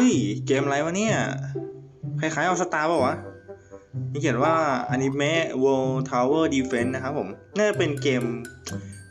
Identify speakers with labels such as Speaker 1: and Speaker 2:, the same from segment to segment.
Speaker 1: ฮ้ย เกมอะไรวะเนี่ย คล้ายๆเอาสตาร์ป่าวะนี่เขียนว่าอนิเมะ World Tower Defense นะครับผม น่าจะเป็นเกม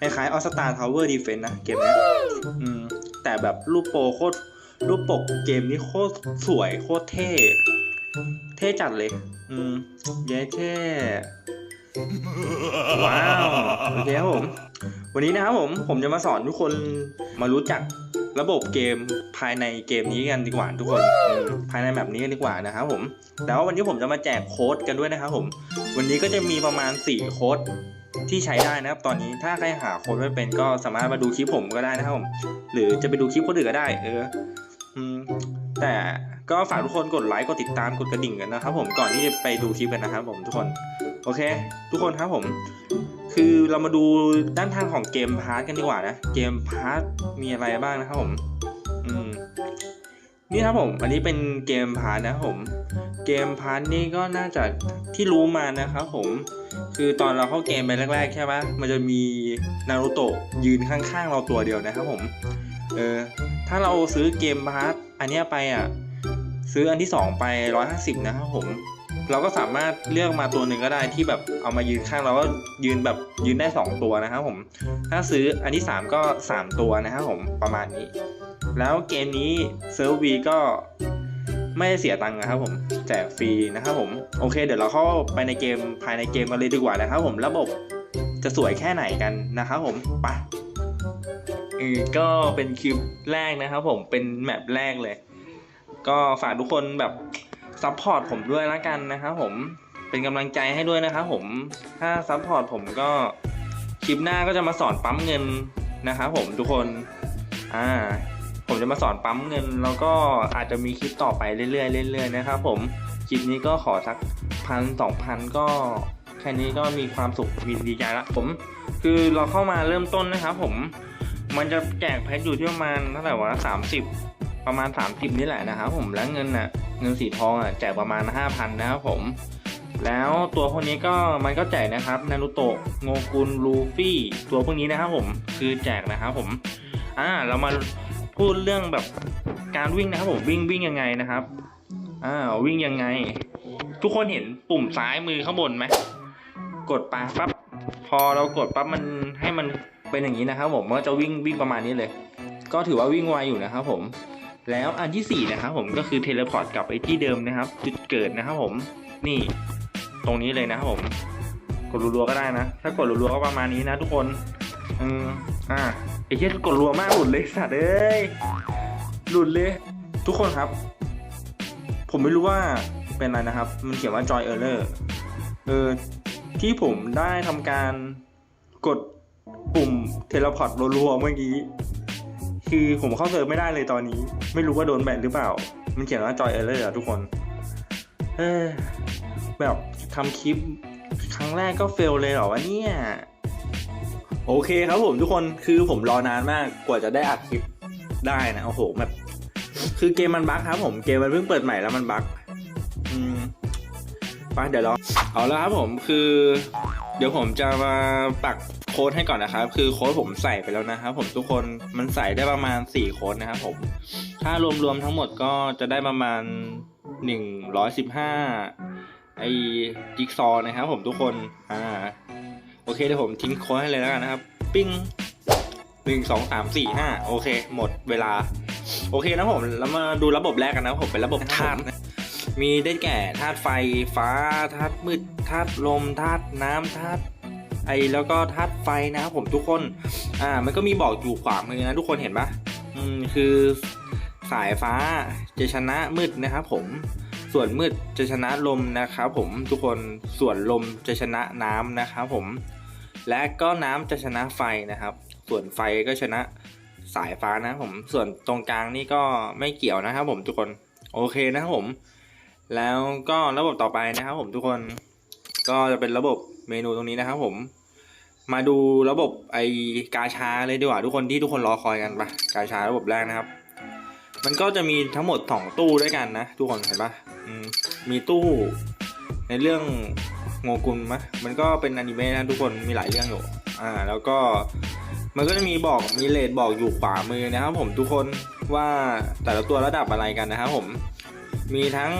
Speaker 1: คล้ายๆเอาสตาร์ Tower Defense นะ เกมเนี้ยอืม แต่แบบรูปโปรโคตร รูปปกเกมนี้โคตรสวย โคตรเท่ เท่จัดเลย อืมเย้เท่ว้าว โอเคครับผม วันนี้นะครับผม ผมจะมาสอนทุกคนมารู้จัก ระบบเกมภายในเกมนี้กันดีกว่าทุกคนภายในแบบนี้กันดีกว่านะครับผมแล้ววันนี้ผมจะมาแจกโค้ดกันด้วยนะครับผม วันนี้ก็จะมีประมาณ 4 โค้ดที่ใช้ได้นะครับ ตอนนี้ถ้าใครหาโค้ดไม่เป็นก็สามารถมาดูคลิปผมก็ได้นะครับผมหรือจะไปดูคลิปคนอื่นก็ได้ เออแต่ก็ฝากทุกคนกดไลค์กดติดตามกดกระดิ่งกันนะครับผมก่อนที่จะไปดูคลิปกันนะครับผมทุกคน โอเค ทุกคนครับผม คือเรามาดูด้านทางของเกมพาร์ทกันดีกว่านะ เกมพาร์ทมีอะไรบ้างนะครับผม อืม นี่ครับผม อันนี้เป็นเกมพาร์ทนะครับผม เกมพาร์ทนี่ก็น่าจะที่รู้มานะครับผม คือตอนเราเข้าเกมไปแรก ๆ ใช่ปะมันจะมีนารูโตะยืนข้างๆ เราตัวเดียวนะครับผม เออ ถ้าเราซื้อเกมพาร์ทอันเนี้ยไปอะ ซื้ออันที่สองไปร้อยห้าสิบนะครับผม เราก็สามารถเลือกมาตัวหนึ่งก็ได้ที่แบบเอามายืนข้างเราก็ยืนแบบยืนได้ 2 ตัวนะครับผม ถ้าซื้ออันที่ 3 ก็ 3 ตัวนะครับผมประมาณนี้ แล้วเกมนี้เซิร์ฟวีก็ไม่ได้เสียตังค์นะครับผมแจกฟรีนะครับผมโอเค เดี๋ยวเราเข้าไปในเกมภายในเกมกันเลยดีกว่านะครับผมระบบจะสวยแค่ไหนกันนะครับผมไปเออก็เป็นคลิปแรกนะครับผมเป็นแมปแรกเลย ก็ฝากทุกคนแบบ ซัพพอร์ตผมด้วยละกันนะครับผมเป็นกำลังใจให้ด้วยนะครับผมถ้าซัพพอร์ตผมก็คลิปหน้าก็จะมาสอนปั๊มเงินนะครับผมทุกคนอ่าผมจะมาสอนปั๊มเงิน แล้วก็อาจจะมีคลิปต่อไปเรื่อยๆเรื่อยๆนะครับผมคลิปนี้ก็ขอสักพันสองพันก็แค่นี้ก็มีความสุขมีดีใจละผม คือเราเข้ามาเริ่มต้นนะครับผมมันจะแจกแพ็คอยู่ที่ประมาณเท่าไหร่วะสามสิบ ประมาณ 30 นี่แหละนะครับผมแล้วเงินน่ะเงินสีทองอะแจกประมาณ 5,000 นะครับผม แล้วตัวพวกนี้ก็มันก็แจกนะครับนารูโตะโงกุนลูฟี่ ตัวพวกนี้นะครับผมคือแจกนะครับผมอ่าเรามาพูดเรื่องแบบการวิ่งนะครับผมวิ่งวิ่งยังไงนะครับอ่าวิ่งยังไง ทุกคนเห็นปุ่มซ้ายมือข้างบนไหมกดไปปั๊บพอเรากดปั๊บมันให้มันเป็นอย่างนี้นะครับผมมันก็จะวิ่งวิ่งประมาณนี้เลย ก็ถือว่าวิ่งไวอยู่นะครับผม แล้วอันที่ 4 นะครับผมก็คือเทเลพอร์ตกลับไปที่เดิมนะครับ จุดเกิดนะครับผมนี่ตรงนี้เลยนะครับผม กดรัวๆก็ได้นะ ถ้ากดรัวๆก็ประมาณนี้นะทุกคนอืมอ่าไอ้เหี้ยกดรัวมากหลุดเลยสัตว์เอ้ยหลุดเลย ทุกคนครับ ผมไม่รู้ว่าเป็นอะไรนะครับ มันเขียนว่า joy error เออที่ผมได้ทำการกดปุ่มเทเลพอร์ตรัวๆเมื่อกี้ คือผมเข้าเซิร์ฟไม่ได้เลยตอนนี้ ไม่รู้ว่าโดนแบนหรือเปล่า มันเขียนว่า joy error อะทุกคน เออแบบทำคลิปครั้งแรกก็เฟลเลยเหรอวะเนี่ย โอเคครับผมทุกคนคือผมรอนานมากกว่าจะได้อัดคลิปได้นะโอ้โหแบบ คือเกมมันบั๊กครับผมเกมมันเพิ่งเปิดใหม่แล้วมันบั๊กอืมไปเดี๋ยวรอเอาแล้วครับผมคือ เดี๋ยวผมจะมาปัก ค้ดให้ก่อนนะครับ คือโค้ดผมใส่ไปแล้วนะครับ ผมทุกคนมันใส่ได้ประมาณ 4 โค้ดนะครับผม ถ้ารวมๆทั้งหมดก็จะได้ประมาณ 115 ไอ้จิ๊กซอว์นะครับ ผมทุกคน อ่า โอเคเดี๋ยวผมทิ้งโค้ดให้เลยแล้วกันนะครับ ปิ้งหนึ่งสองสามสี่ห้าโอเค หมดเวลา โอเคนะผมแล้วมาดูระบบแรกกันนะครับผมเป็นระบบธาตุนะมีได้แก่ธาตุไฟฟ้าธาตุมืดธาตุลมธาตุน้ำธาตุ ไอแล้วก็ธาตุไฟนะครับผมทุกคนอ่ามันก็มีบอกอยู่ขวามือนะทุกคนเห็นปะอืมคือสายฟ้าจะชนะมืดนะครับผมส่วนมืดจะชนะลมนะครับผมทุกคนส่วนลมจะชนะน้ำนะครับผมและก็น้ำจะชนะไฟนะครับ ส่วนไฟก็ชนะสายฟ้านะผมส่วนตรงกลางนี่ก็ไม่เกี่ยวนะครับผมทุกคนโอเคนะครับผม แล้วก็ระบบต่อไปนะครับผมทุกคนก็จะเป็นระบบเมนูตรงนี้นะครับผม มาดูระบบไอกาชาเลยดีกว่าทุกคนที่ทุกคนรอคอยกันปะกาชาระบบแรกนะครับ มันก็จะมีทั้งหมดสองตู้ด้วยกันนะ ทุกคนเห็นปะมมีตู้ในเรื่องโงกุลมะมันก็เป็นอนิเมะนะทุกคนมีหลายเรื่องอยู่อ่าแล้วก็มันก็จะมีบอกมีเลทบอกอยู่ขวามือนะครับ ผมทุกคนว่าแต่ละตัวระดับอะไรกันนะครับผมมีทั้ง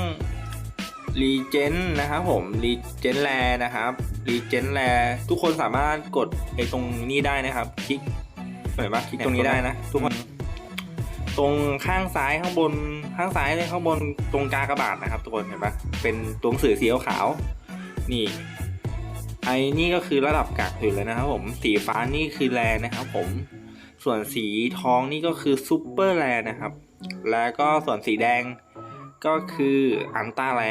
Speaker 1: รีเจนนะครับผมรีเจนแลนะครับ รีเจนแลทุกคนสามารถกดไอ้ตรงนี้ได้นะครับ คลิกเห็นปะคลิกตรงนี้ได้นะ ทุกคนตรงข้างซ้ายข้างบนข้างซ้ายเลยข้างบนตรงกากระบาดนะครับ ทุกคนเห็นปะเป็นตัวหนังสือสีขาวๆนี่ไอ้นี่ก็คือระดับกากอยู่เลยนะครับผมสีฟ้านี่คือแรนะครับผมส่วนสีทองนี่ก็คือซูเปอร์แรนะครับ แล้วก็ส่วนสีแดงก็คืออันต้าแร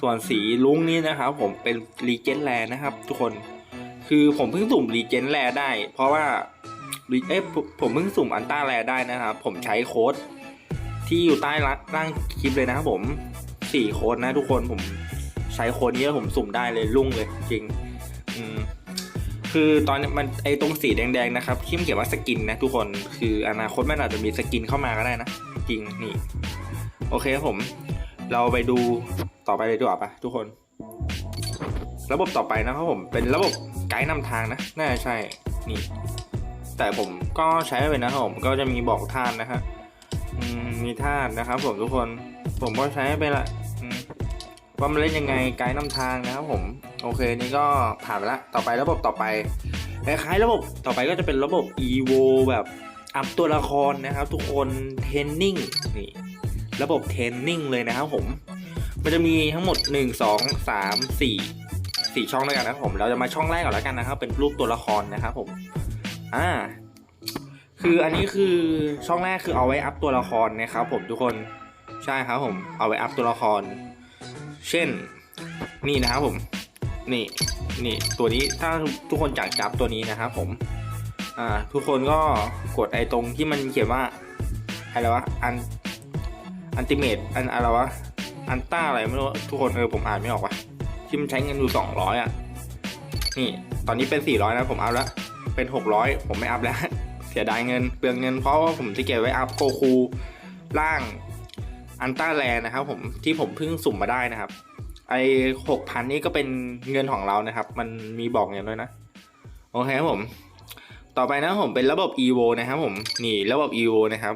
Speaker 1: ส่วนสีลุงนี่นะครับ ผมเป็นรีเจนแรนะครับ ทุกคนคือผมเพิ่งสุ่มรีเจนแรได้ เพราะว่าเอ๊ะผมเพิ่งสุ่มอันต้าแรได้นะครับผมใช้โค้ดที่อยู่ใต้ล่างคลิปเลยนะครับผมสี่โค้ดนะทุกคนผมใช้โค้ดนี้แล้วผมสุ่มได้เลยรุ่งเลยจริงอืมคือตอนนี้มันไอตรงสีแดงๆนะครับที่มันเขียนว่าสกินนะทุกคนคืออนาคตมันอาจจะมีสกินเข้ามาก็ได้นะ จริงนี่ โอเคครับผม เราไปดู ต่อไปเลยดีกว่าปะทุกคน ระบบต่อไปนะครับผมเป็นระบบไกด์นำทางนะ น่าจะใช่นี่ แต่ผมก็ใช้ไปนะครับผมก็จะมีบอกท่านนะฮะมีท่านนะครับ ผมทุกคนผมก็ใช้ไปละว่ามันเล่นยังไงไกด์นำทางนะครับผมโอเคนี่ก็ผ่านไปละต่อไประบบต่อไปคล้ายๆระบบต่อไปก็จะเป็นระบบ evo แบบอัพตัวละครนะครับ ทุกคนเทรนนิ่งนี่ระบบเทรนนิ่งเลยนะครับผม มันจะมีทั้งหมด 1 2 3 4 4 ช่องด้วยกันนะครับผม เราจะมาช่องแรกก่อนแล้วกันนะครับ เป็นรูปตัวละครนะครับผม อ่า คืออันนี้คือช่องแรกคือเอาไว้อัพตัวละครนะครับผมทุกคน ใช่ครับผม เอาไว้อัพตัวละคร เช่น นี่นะครับผม นี่ นี่ตัวนี้ ถ้าทุกคนอยากจับตัวนี้นะครับผม อ่า ทุกคนก็กดไอ้ตรงที่มันเขียนว่าอะไรวะ อัน อันติเมตอันอะไรวะ อันต้าอะไรไม่รู้ทุกคนเออผมอ่านไม่ออกว่ะที่มันใช้เงินอยู่สองร้อยอะ นี่ ตอนนี้เป็นสี่ร้อยนะผมอัพแล้ว เป็นหกร้อยผมไม่อัพแล้ว เสียดายเงินเปลืองเงินเพราะว่าผมจะเก็บไว้อัพโกคูล่างอันต้าแลนะครับผมที่ผมเพิ่งสุ่มมาได้นะครับ ไอหกพันนี่ก็เป็นเงินของเรานะครับ มันมีบอกเงินด้วยนะ โอเคครับผม ต่อไปนะผมเป็นระบบ evo นะครับผม นี่ระบบ evo นะครับ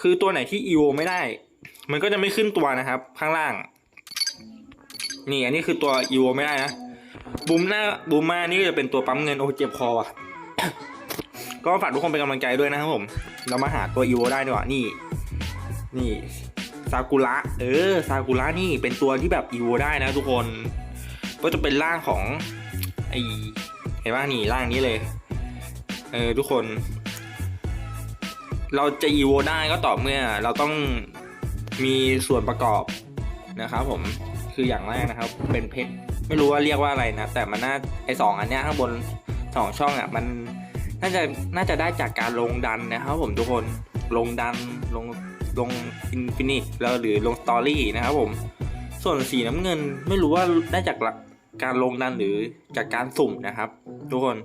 Speaker 1: คือตัวไหนที่ evo ไม่ได้ มันก็จะไม่ขึ้นตัวนะครับ ข้างล่าง นี่อันนี้คือตัว evo ไม่ได้นะบูมหน้าบูมมานี่ก็จะเป็นตัวปั๊มเงินโอ้เจ็บคอว่ะ ก็ฝากทุกคนเป็นกำลังใจด้วยนะครับผม เรามาหาตัว evo ได้ดีกว่านี่ นี่ซากุระเออซากุระนี่เป็นตัวที่แบบ evo ได้นะทุกคน ก็จะเป็นร่างของไอเห็นว่านี่ร่างนี้เลย เออทุกคน เราจะ evo ได้ก็ต่อเมื่อเราต้อง มีส่วนประกอบนะครับผมคืออย่างแรกนะครับ เป็นเพชรไม่รู้ว่าเรียกว่าอะไรนะ แต่มันน่าไอสองอันเนี้ยข้างบนสองช่องอะมันน่าจะน่าจะได้จากการลงดันนะครับผมทุกคนลงดันลงลงอินฟินิตแล้วหรือลงสตอรี่นะครับผมส่วนสีน้ำเงินไม่รู้ว่าได้จากลการลงดันหรือจากการสุ่มนะครับ ทุกคน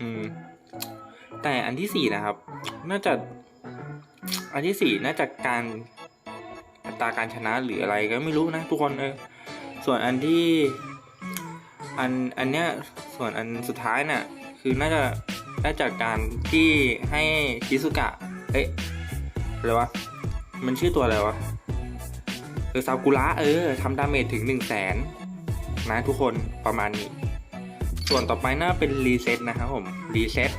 Speaker 1: อืม แต่อันที่สี่นะครับ น่าจะ อันที่สี่น่าจะการ ตราการชนะหรืออะไรก็ไม่รู้นะทุกคนเออส่วนอันที่อันอันเนี้ยส่วนอันสุดท้ายน่ะคือน่าจะได้จากการที่ให้ชิซุกะเอ๊ะอะไรวะมันชื่อตัวอะไรวะเออซากุระเออทำดาเมจถึงหนึ่งแสนนะทุกคนประมาณนี้ ส่วนต่อไปน่าเป็นรีเซ็ตนะครับผมรีเซ็ต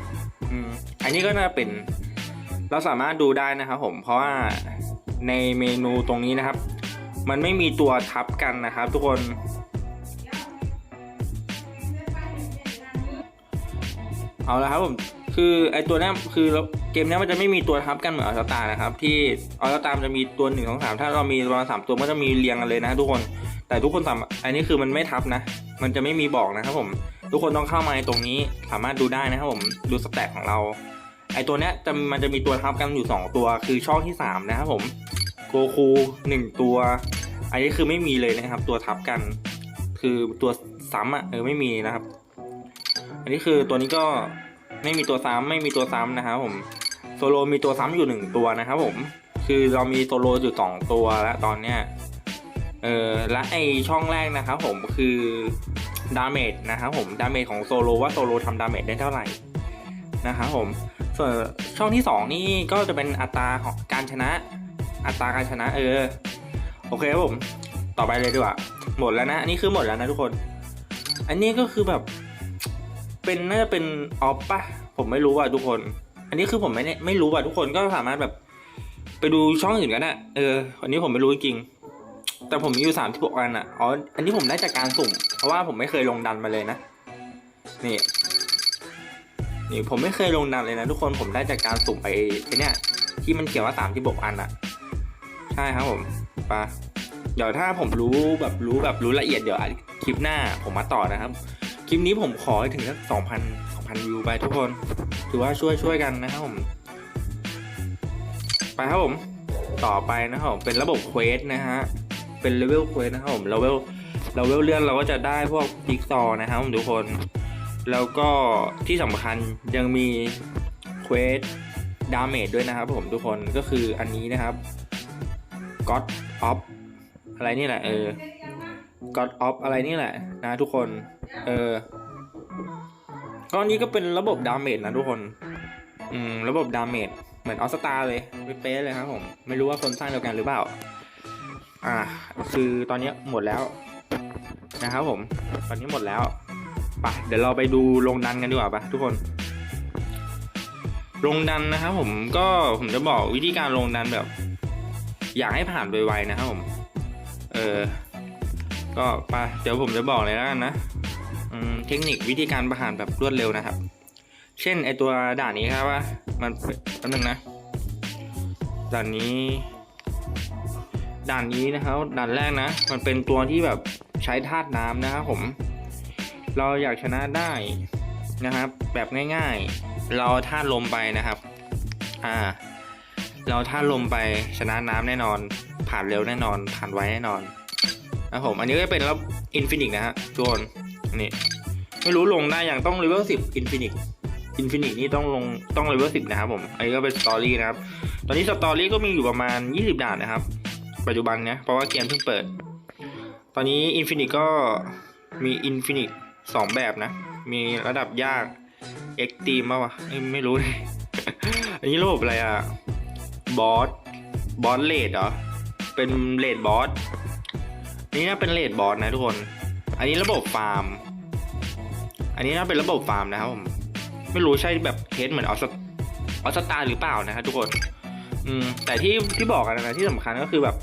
Speaker 1: อืมอันนี้ก็น่าเป็นเราสามารถดูได้นะครับผมเพราะว่า ในเมนูตรงนี้นะครับ มันไม่มีตัวทับกันนะครับ ทุกคน เอาละครับผมคือไอตัวนี้คือเกมนี้มันจะไม่มีตัวทับกันเหมือนอัลสตานะครับ ที่อัลสตาจะมีตัวหนึ่งสองสามถ้าเรามีประมาณสามตัวมันจะมีเรียงกันเลยนะทุกคนแต่ทุกคนสามอันนี้คือมันไม่ทับนะ มันจะไม่มีบอกนะครับผม ทุกคนต้องเข้ามาในตรงนี้สามารถดูได้นะครับผม ดูสแตทของเรา ไอตัวเนี้ยจะมันจะมีตัวทับกันอยู่สองตัว คือช่องที่สามนะครับผมโกคูหนึ่งตัว อันนี้คือไม่มีเลยนะครับ ตัวทับกัน คือตัวซ้ำอะเออไม่มีนะครับ อันนี้คือตัวนี้ก็ไม่มีตัวซ้ำไม่มีตัวซ้ำนะครับผมโซโลมีตัวซ้ำอยู่หนึ่งตัวนะครับผม คือเรามีโซโลอยู่สองตัวแล้วตอนเนี้ย เออและไอช่องแรกนะครับผมคือดาเมจนะครับผมดาเมจของโซโลว่าโซโลทำดาเมจได้เท่าไหร่นะครับผม ส่วนช่องที่สองนี่ก็จะเป็นอัตราของการชนะ อัตราการชนะเออ โอเคครับผม ต่อไปเลยดีกว่า หมดแล้วนะ อันนี้คือหมดแล้วนะทุกคน อันนี้ก็คือแบบ เป็นน่าจะเป็นออฟปะผมไม่รู้ว่ะทุกคน อันนี้คือผมไม่ไม่รู้ว่ะทุกคนก็สามารถแบบ ไปดูช่องอื่นกันอะเออ อันนี้ผมไม่รู้จริง แต่ผมมีอยู่สามที่บอกอันอะ อ๋อ อันนี้ผมได้จากการสุ่ม เพราะว่าผมไม่เคยลงดันมาเลยนะ นี่ นี่ผมไม่เคยลงดันเลยนะทุกคนผมได้จากการสุ่มไปไอเนี่ยที่มันเขียนว่าสามที่บกอันอะใช่ครับผมไปะเดี๋ยวถ้าผมรู้แบบรู้แบบรู้ละเอียดเดี๋ยวคลิปหน้าผมมาต่อนะครับ คลิปนี้ผมขอให้ถึงสักสองพันสองพันวิวไปทุกคน ถือว่าช่วยช่วยกันนะครับผม ไปครับผมต่อไปนะครับผมเป็นระบบเควสนะฮะเป็นเลเวลเควสนะครับผมเลเวลเลเวลเลื่อนเราก็จะได้พวกจิ๊กซอนะครับผมทุกคน แล้วก็ที่สำคัญยังมีเควสดาเมจด้วยนะครับผมทุกคนก็คืออันนี้นะครับ God of อะไรนี่แหละเออ God of อะไรนี่แหละนะทุกคนเออก็อันนี้ก็เป็นระบบดาเมจนะทุกคนอืมระบบดาเมจเหมือนออสตาเลยเป๊ะเลยครับผม ไม่รู้ว่าคนสร้างเดียวกันหรือเปล่า อ่า คือตอนนี้หมดแล้วนะครับผม ตอนนี้หมดแล้ว ไปเดี๋ยวเราไปดูลงดันกันดีกว่าปะทุกคน ลงดันนะครับผมก็ผมจะบอกวิธีการลงดันแบบ อยากให้ผ่านไวๆนะครับผม เออก็ไปเดี๋ยวผมจะบอกเลยแล้วกันนะเทคนิควิธีการผ่านแบบรวดเร็วนะครับ เช่นไอตัวด่านนี้ครับว่ามันแป๊บนึงนะด่านนี้ด่านนี้นะครับด่านแรกนะ มันเป็นตัวที่แบบใช้ธาตุน้ำนะครับผม เราอยากชนะได้นะครับ แบบง่ายๆ เราธาลมไปนะครับ อ่า เราธาลมไปชนะน้ำแน่นอน ผ่านเร็วแน่นอน ผ่านไวแน่นอนนะครับผมอันนี้ก็เป็นระบอินฟินิตนะฮะทุกคนนี่ไม่รู้ลงได้อย่างต้องเลเวลสิบอินฟินิตอินฟินิตนี่ต้องลงต้องเลเวลสิบนะครับผมอันนี้ก็เป็นสตอรี่นะครับ ตอนนี้สตอรี่ก็มีอยู่ประมาณยี่สิบด่านนะครับ ปัจจุบันเนี้ยเพราะว่าเกมเพิ่งเปิด ตอนนี้อินฟินิตก็มีอินฟินิต สองแบบนะ มีระดับยากเอ็กตีมป่าวะไม่รู้เลยอันนี้ระบบอะไรอะบอสบอสเลดเหรอ เป็นเลดบอสนี่น่าเป็นเลดบอสนะทุกคน อันนี้ระบบฟาร์ม อันนี้น่าเป็นระบบฟาร์มนะครับผมไม่รู้ใช่แบบเทสเหมือนออสออสตาหรือเปล่านะครับทุกคน อืมแต่ที่ที่บอกกันนะที่สำคัญก็คือแบบ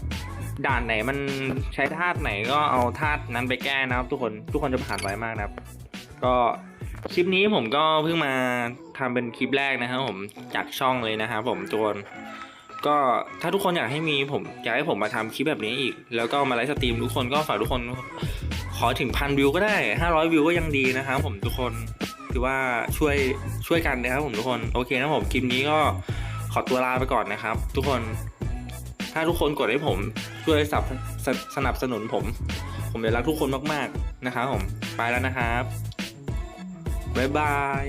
Speaker 1: ด่านไหนมันใช้ธาตุไหนก็เอาธาตุนั้นไปแก้นะครับ ทุกคนทุกคนจะผ่านไวมากนะครับ ก็คลิปนี้ผมก็เพิ่งมาทำเป็นคลิปแรกนะครับผมจากช่องเลยนะครับผมทุกคนก็ถ้าทุกคนอยากให้มีผมอยากให้ผมมาทำคลิปแบบนี้อีก แล้วก็มาไลฟ์สตรีมทุกคนก็ฝากทุกคนขอถึงพันวิวก็ได้ห้าร้อยวิวก็ยังดีนะครับผมทุกคนคือว่าช่วยช่วยกันนะครับผมทุกคนโอเคนะผมคลิปนี้ก็ขอตัวลาไปก่อนนะครับ ทุกคน ถ้าทุกคนกดให้ผมช่วยสับสสนับสนุนผม ผมจะรักทุกคนมาก ๆ นะครับผม ไปแล้วนะครับ บ๊ายบาย